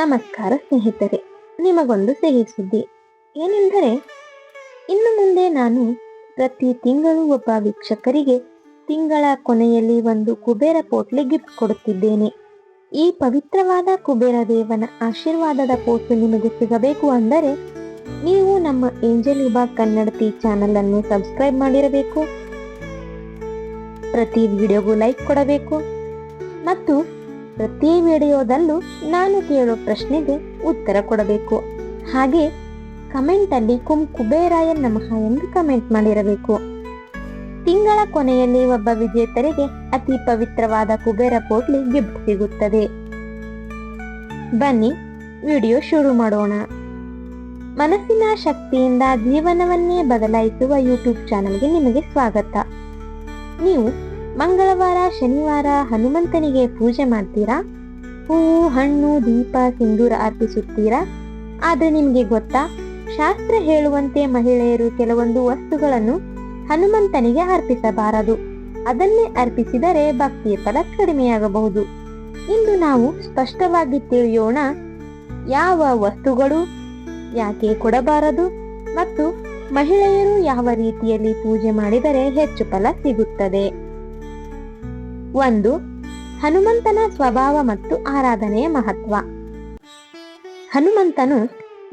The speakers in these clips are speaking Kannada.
ನಮಸ್ಕಾರ ಸ್ನೇಹಿತರೆ, ನಿಮಗೊಂದು ಸಿಹಿ ಸುದ್ದಿ ಏನೆಂದರೆ, ಇನ್ನು ಮುಂದೆ ನಾನು ಪ್ರತಿ ತಿಂಗಳು ಒಬ್ಬ ವೀಕ್ಷಕರಿಗೆ ತಿಂಗಳ ಕೊನೆಯಲ್ಲಿ ಒಂದು ಕುಬೇರ ಪೋಟ್ಲಿ ಗಿಫ್ಟ್ ಕೊಡುತ್ತಿದ್ದೇನೆ. ಈ ಪವಿತ್ರವಾದ ಕುಬೇರ ದೇವನ ಆಶೀರ್ವಾದದ ಪೋಟ್ಲು ನಿಮಗೆ ಸಿಗಬೇಕು ಅಂದರೆ, ನೀವು ನಮ್ಮ ಏಂಜಲ್ ವಿಭಾಗ್ ಕನ್ನಡತಿ ಚಾನಲ್ ಅನ್ನು ಸಬ್ಸ್ಕ್ರೈಬ್ ಮಾಡಿರಬೇಕು, ಪ್ರತಿ ವಿಡಿಯೋಗೂ ಲೈಕ್ ಕೊಡಬೇಕು, ಮತ್ತು ಪ್ರತಿ ವಿಡಿಯೋದಲ್ಲೂ ನಾನು ಕೇಳೋ ಪ್ರಶ್ನೆಗೆ ಉತ್ತರ ಕೊಡಬೇಕು. ಹಾಗೆ ಕಮೆಂಟ್ ಅಲ್ಲಿ ಕುಂ ಕುಬೇರಾಯ ನಮಃ ಎಂದು ಕಮೆಂಟ್ ಮಾಡಿರಬೇಕು. ತಿಂಗಳ ಕೊನೆಯಲ್ಲಿ ಒಬ್ಬ ವಿಜೇತರಿಗೆ ಅತಿ ಪವಿತ್ರವಾದ ಕುಬೇರ ಪೋಟ್ಲಿ ಗಿಫ್ಟ್ ಸಿಗುತ್ತದೆ. ಬನ್ನಿ, ವಿಡಿಯೋ ಶುರು ಮಾಡೋಣ. ಮನಸ್ಸಿನ ಶಕ್ತಿಯಿಂದ ಜೀವನವನ್ನೇ ಬದಲಾಯಿಸುವ ಯೂಟ್ಯೂಬ್ ಚಾನಲ್ಗೆ ನಿಮಗೆ ಸ್ವಾಗತ. ನೀವು ಮಂಗಳವಾರ, ಶನಿವಾರ ಹನುಮಂತನಿಗೆ ಪೂಜೆ ಮಾಡ್ತೀರಾ? ಹೂವು, ಹಣ್ಣು, ದೀಪ, ಸಿಂಧೂರ ಅರ್ಪಿಸುತ್ತೀರಾ? ಆದ್ರೆ ನಿಮಗೆ ಗೊತ್ತಾ, ಶಾಸ್ತ್ರ ಹೇಳುವಂತೆ ಮಹಿಳೆಯರು ಕೆಲವೊಂದು ವಸ್ತುಗಳನ್ನು ಹನುಮಂತನಿಗೆ ಅರ್ಪಿಸಬಾರದು. ಅದನ್ನೇ ಅರ್ಪಿಸಿದರೆ ಭಕ್ತಿಯ ಫಲ ಕಡಿಮೆಯಾಗಬಹುದು. ಇಂದು ನಾವು ಸ್ಪಷ್ಟವಾಗಿ ತಿಳಿಯೋಣ, ಯಾವ ವಸ್ತುಗಳು ಯಾಕೆ ಕೊಡಬಾರದು ಮತ್ತು ಮಹಿಳೆಯರು ಯಾವ ರೀತಿಯಲ್ಲಿ ಪೂಜೆ ಮಾಡಿದರೆ ಹೆಚ್ಚು ಫಲ ಸಿಗುತ್ತದೆ. ಒಂದು, ಹನುಮಂತನ ಸ್ವಭಾವ ಮತ್ತು ಆರಾಧನೆಯ ಮಹತ್ವ. ಹನುಮಂತನು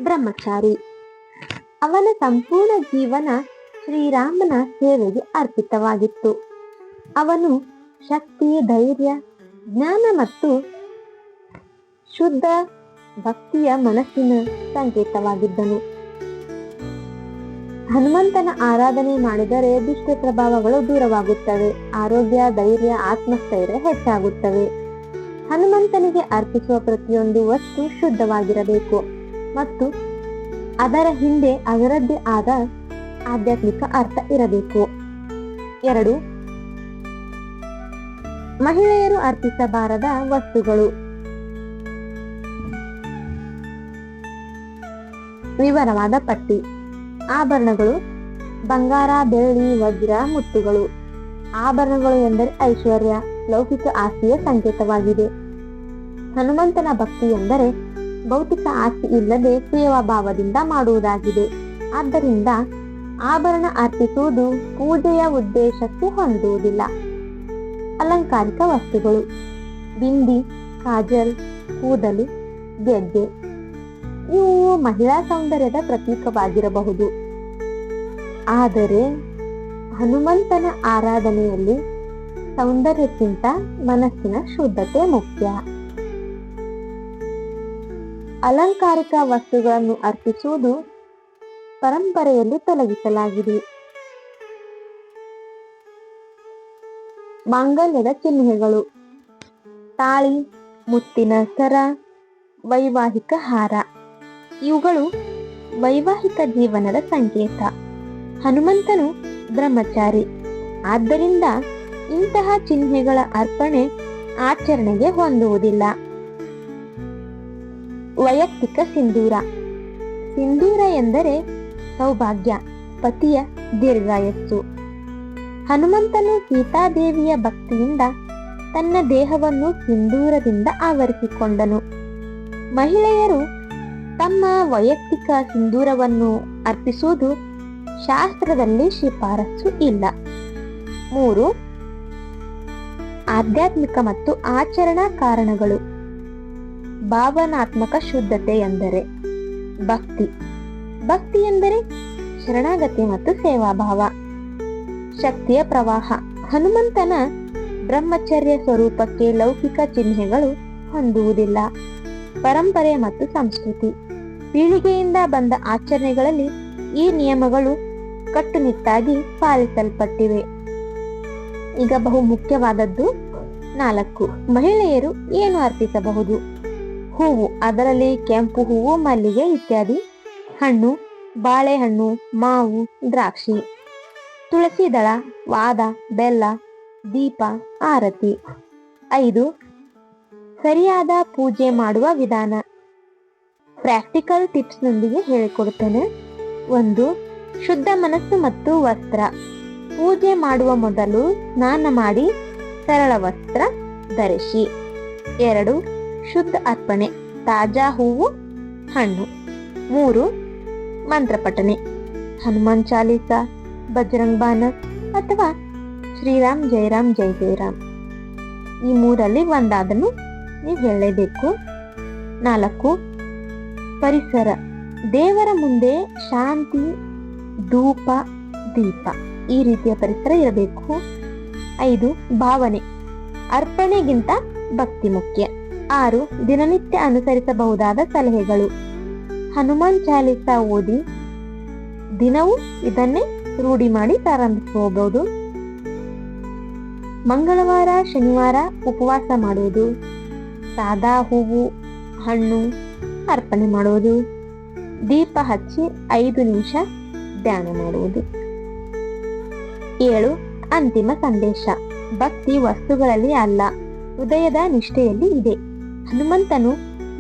ಬ್ರಹ್ಮಚಾರಿ. ಅವನ ಸಂಪೂರ್ಣ ಜೀವನ ಶ್ರೀರಾಮನ ಸೇವೆಗೆ ಅರ್ಪಿತವಾಗಿತ್ತು. ಅವನು ಶಕ್ತಿ, ಧೈರ್ಯ, ಜ್ಞಾನ ಮತ್ತು ಶುದ್ಧ ಭಕ್ತಿಯ ಮನಸ್ಸಿನ ಸಂಕೇತವಾಗಿದ್ದನು. ಹನುಮಂತನ ಆರಾಧನೆ ಮಾಡಿದರೆ ದುಷ್ಟ ಪ್ರಭಾವಗಳು ದೂರವಾಗುತ್ತವೆ. ಆರೋಗ್ಯ, ಧೈರ್ಯ, ಆತ್ಮಸ್ಥೈರ್ಯ ಹೆಚ್ಚಾಗುತ್ತವೆ. ಹನುಮಂತನಿಗೆ ಅರ್ಪಿಸುವ ಪ್ರತಿಯೊಂದು ವಸ್ತು ಶುದ್ಧವಾಗಿರಬೇಕು. ಮತ್ತು ಅದರ ಹಿಂದೆ ಅದರದ್ದೇ ಆದ ಆಧ್ಯಾತ್ಮಿಕ ಅರ್ಥ ಇರಬೇಕು. ಎರಡು, ಮಹಿಳೆಯರು ಅರ್ಪಿಸಬಾರದ ವಸ್ತುಗಳು. ವಿವರವಾದ ಪಟ್ಟಿ. ಆಭರಣಗಳು ಬಂಗಾರ, ಬೆಳ್ಳಿ, ವಜ್ರ, ಮುತ್ತುಗಳು. ಆಭರಣಗಳು ಎಂದರೆ ಐಶ್ವರ್ಯ, ಲೌಕಿಕ ಆಸ್ತಿಯ ಸಂಕೇತವಾಗಿದೆ. ಹನುಮಂತನ ಭಕ್ತಿ ಎಂದರೆ ಭೌತಿಕ ಆಸ್ತಿ ಇಲ್ಲದೆ ಸೇವಾ ಭಾವದಿಂದ ಮಾಡುವುದಾಗಿದೆ. ಆದ್ದರಿಂದ ಆಭರಣ ಅರ್ಪಿಸುವುದು ಪೂಜೆಯ ಉದ್ದೇಶಕ್ಕೆ ಹೊಂದುವುದಿಲ್ಲ. ಅಲಂಕಾರಿಕ ವಸ್ತುಗಳು. ಬಿಂದಿ, ಕಾಜಲ್, ಕೂದಲು ಗೆಜ್ಜೆ ಇವು ಮಹಿಳಾ ಸೌಂದರ್ಯದ ಪ್ರತೀಕವಾಗಿರಬಹುದು. ಆದರೆ ಹನುಮಂತನ ಆರಾಧನೆಯಲ್ಲಿ ಸೌಂದರ್ಯಕ್ಕಿಂತ ಮನಸ್ಸಿನ ಶುದ್ಧತೆ ಮುಖ್ಯ. ಅಲಂಕಾರಿಕ ವಸ್ತುಗಳನ್ನು ಅರ್ಪಿಸುವುದು ಪರಂಪರೆಯಲ್ಲಿ ತೊಲಗಿಸಲಾಗಿದೆ. ಮಾಂಗಲ್ಯದ ಚಿಹ್ನೆಗಳು, ತಾಳಿ, ಮುತ್ತಿನ ಸರ, ವೈವಾಹಿಕ ಹಾರ. ಇವುಗಳು ವೈವಾಹಿಕ ಜೀವನದ ಸಂಕೇತ. ಹನುಮಂತನು ಬ್ರಹ್ಮಚಾರಿ. ಆದ್ದರಿಂದ ಇಂತಹ ಚಿಹ್ನೆಗಳ ಅರ್ಪಣೆ ಆಚರಣೆಗೆ ಹೊಂದುವುದಿಲ್ಲ. ವೈಯಕ್ತಿಕ ಸಿಂಧೂರ. ಸಿಂಧೂರ ಎಂದರೆ ಸೌಭಾಗ್ಯ, ಪತಿಯ ದೀರ್ಘಾಯಸ್ಸು. ಹನುಮಂತನು ಸೀತಾದೇವಿಯ ಭಕ್ತಿಯಿಂದ ತನ್ನ ದೇಹವನ್ನು ಸಿಂಧೂರದಿಂದ ಆವರಿಸಿಕೊಂಡನು. ಮಹಿಳೆಯರು ತಮ್ಮ ವೈಯಕ್ತಿಕ ಸಿಂಧೂರವನ್ನು ಅರ್ಪಿಸುವುದು ಶಾಸ್ತ್ರದಲ್ಲಿ ಶಿಫಾರಸು ಇಲ್ಲ. ಮೂರು, ಆಧ್ಯಾತ್ಮಿಕ ಮತ್ತು ಆಚರಣಾ ಕಾರಣಗಳು. ಭಾವನಾತ್ಮಕ ಶುದ್ಧತೆ ಎಂದರೆ ಭಕ್ತಿ. ಭಕ್ತಿ ಎಂದರೆ ಶರಣಾಗತಿ ಮತ್ತು ಸೇವಾಭಾವ. ಶಕ್ತಿಯ ಪ್ರವಾಹ. ಹನುಮಂತನ ಬ್ರಹ್ಮಚರ್ಯ ಸ್ವರೂಪಕ್ಕೆ ಲೌಕಿಕ ಚಿಹ್ನೆಗಳು ಹೊಂದುವುದಿಲ್ಲ. ಪರಂಪರೆ ಮತ್ತು ಸಂಸ್ಕೃತಿ. ಪೀಳಿಗೆಯಿಂದ ಬಂದ ಆಚರಣೆಗಳಲ್ಲಿ ಈ ನಿಯಮಗಳು ಕಟ್ಟುನಿಟ್ಟಾಗಿ ಪಾಲಿಸಲ್ಪಟ್ಟಿವೆ. ಈಗ ಬಹು ಮುಖ್ಯವಾದದ್ದು ನಾಲ್ಕು. ಮಹಿಳೆಯರು ಏನು ಅರ್ಪಿಸಬಹುದು? ಹೂವು, ಅದರಲ್ಲಿ ಕೆಂಪು ಹೂವು, ಮಲ್ಲಿಗೆ ಇತ್ಯಾದಿ. ಹಣ್ಣು, ಬಾಳೆಹಣ್ಣು, ಮಾವು, ದ್ರಾಕ್ಷಿ. ತುಳಸಿ ದಳ, ವಾದ, ಬೆಲ್ಲ, ದೀಪ, ಆರತಿ. ಐದು. ಸರಿಯಾದ ಪೂಜೆ ಮಾಡುವ ವಿಧಾನ. ಪ್ರಾಕ್ಟಿಕಲ್ ಟಿಪ್ಸ್ನೊಂದಿಗೆ ಹೇಳಿಕೊಡುತ್ತೇನೆ ಒಂದು, ಶುದ್ಧ ಮನಸ್ಸು ಮತ್ತು ವಸ್ತ್ರ. ಪೂಜೆ ಮಾಡುವ ಮೊದಲು ಸ್ನಾನ ಮಾಡಿ ಸರಳ ವಸ್ತ್ರ ಧರಿಸಿ. ಎರಡು, ಶುದ್ಧ ಅರ್ಪಣೆ, ತಾಜಾ ಹೂವು, ಹಣ್ಣು. ಮೂರು ಮಂತ್ರಪಠನೆ ಹನುಮಾನ್ ಚಾಲೀಸ, ಬಜರಂಗ್ ಬಾನ ಅಥವಾ ಶ್ರೀರಾಮ್ ಜಯರಾಮ್ ಜೈ ಜಯರಾಮ್ ಈ ಮೂರಲ್ಲಿ ಒಂದಾದನ್ನು ನೀವು ಹೇಳಲೇಬೇಕು. ನಾಲ್ಕು ಪರಿಸರ. ದೇವರ ಮುಂದೆ ಶಾಂತಿ, ಧೂಪ, ದೀಪ ಈ ರೀತಿಯ ಪರಿಸರ ಇರಬೇಕು. ಐದು, ಭಾವನೆ. ಅರ್ಪಣೆಗಿಂತ ಭಕ್ತಿ ಮುಖ್ಯ. ಆರು, ದಿನನಿತ್ಯ ಅನುಸರಿಸಬಹುದಾದ ಸಲಹೆಗಳು. ಹನುಮಾನ್ ಚಾಲಿಸ ಓದಿ ದಿನವೂ ಇದನ್ನೇ ರೂಢಿ ಮಾಡಿ ಪ್ರಾರಂಭಿಸಬಹುದು ಮಂಗಳವಾರ, ಶನಿವಾರ ಉಪವಾಸ ಮಾಡುವುದು. ಸಾದಾ ಹೂವು, ಹಣ್ಣು ಅರ್ಪಣೆ ಮಾಡುವುದು. ದೀಪ ಹಚ್ಚಿ ಐದು ನಿಮಿಷ ಧ್ಯಾನ ಮಾಡುವುದು. ಏಳು, ಅಂತಿಮ ಸಂದೇಶ. ಭಕ್ತಿ ವಸ್ತುಗಳಲ್ಲಿ ಅಲ್ಲ, ಹೃದಯದ ನಿಷ್ಠೆಯಲ್ಲಿ ಇದೆ. ಹನುಮಂತನು,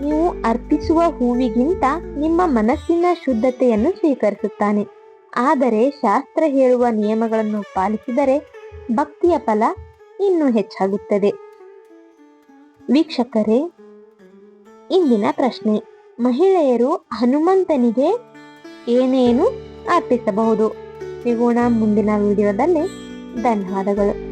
ನೀವು ಅರ್ಪಿಸುವ ಹೂವಿಗಿಂತ ನಿಮ್ಮ ಮನಸ್ಸಿನ ಶುದ್ಧತೆಯನ್ನು ಸ್ವೀಕರಿಸುತ್ತಾನೆ. ಆದರೆ ಶಾಸ್ತ್ರ ಹೇಳುವ ನಿಯಮಗಳನ್ನು ಪಾಲಿಸಿದರೆ ಭಕ್ತಿಯ ಫಲ ಇನ್ನೂ ಹೆಚ್ಚಾಗುತ್ತದೆ. ವೀಕ್ಷಕರೇ, ಇಂದಿನ ಪ್ರಶ್ನೆ. ಮಹಿಳೆಯರು ಹನುಮಂತನಿಗೆ ಏನೇನು ಅರ್ಪಿಸಬಹುದು? ಸಿಗೋಣ ಮುಂದಿನ ವಿಡಿಯೋದಲ್ಲಿ ಧನ್ಯವಾದಗಳು.